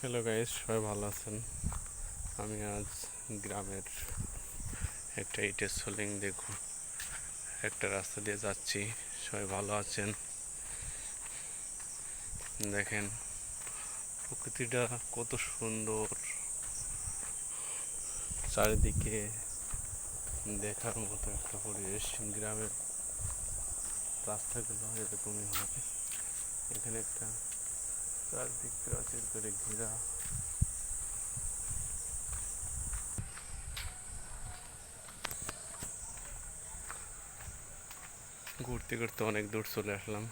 Hello guys সবাই ভালো আছেন? আমি আজ গ্রামের একটা ইটের সোলিং দেখুন একটা রাস্তা দিয়ে যাচ্ছি। সবাই ভালো আছেন? দেখেন, প্রকৃতিটা কত সুন্দর। চারিদিকে দেখার মতো একটা পরিবেশ। গ্রামের রাস্তাগুলো এরকমই হবে। এখানে একটা চারদিক প্রাচীর করে ঘেরা ঘুরতে ঘুরতে অনেক দূর চলে আসলাম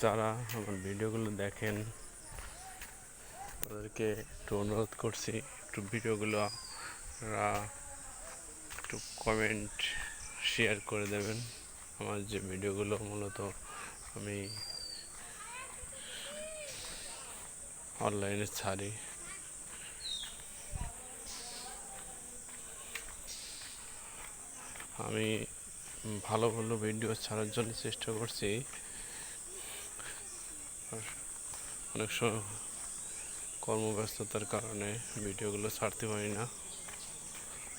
যারা আমার ভিডিওগুলো দেখেন তাদেরকে একটু অনুরোধ করছি, একটু ভিডিওগুলো একটু কমেন্ট শেয়ার করে দেবেন। আমার যে ভিডিওগুলো মূলত আমি অনলাইনে ছাড়ি। আমি ভালো ভালো ভিডিও ছাড়ার জন্য চেষ্টা করছি। অনেক সময় কর্মব্যস্ততার কারণে ভিডিওগুলো ছাড়তে পারি না।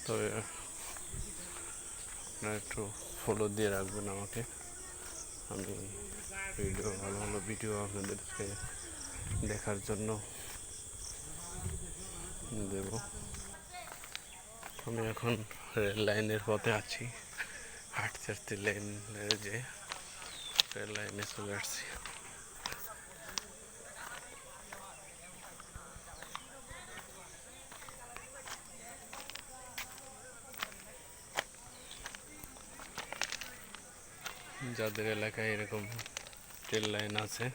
তবে আপনারা একটু ফলো দিয়ে রাখবেন আমাকে। আমি ভিডিও, ভালো ভালো ভিডিও আপনাদেরকে দেখার জন্য দেব। আমি এখন রেল লাইনের পথে আছি। হাঁটতে হাঁটতে লাইনের যে রেল লাইনে চলে আসছি। যাদের এলাকায় এরকম ট্রেন লাইন আছে,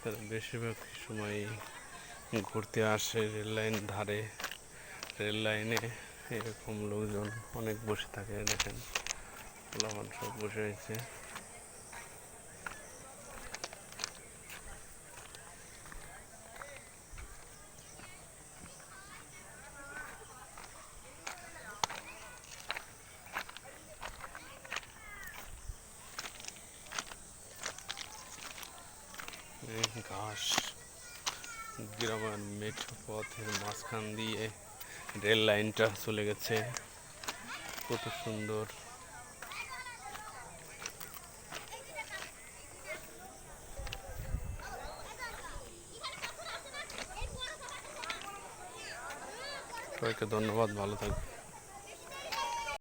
তারা বেশিরভাগ সময় ঘুরতে আসে রেল লাইন ধারে। রেল লাইনে এরকম লোকজন অনেক বসে থাকে, দেখেন, পোলাপান সব বসে রয়েছে ঘাস গ্রামের মেঠো পথের মাঝখান দিয়ে রেল লাইনটা চলে গেছে। কত সুন্দর। সবাইকে ধন্যবাদ, ভালো থাকবে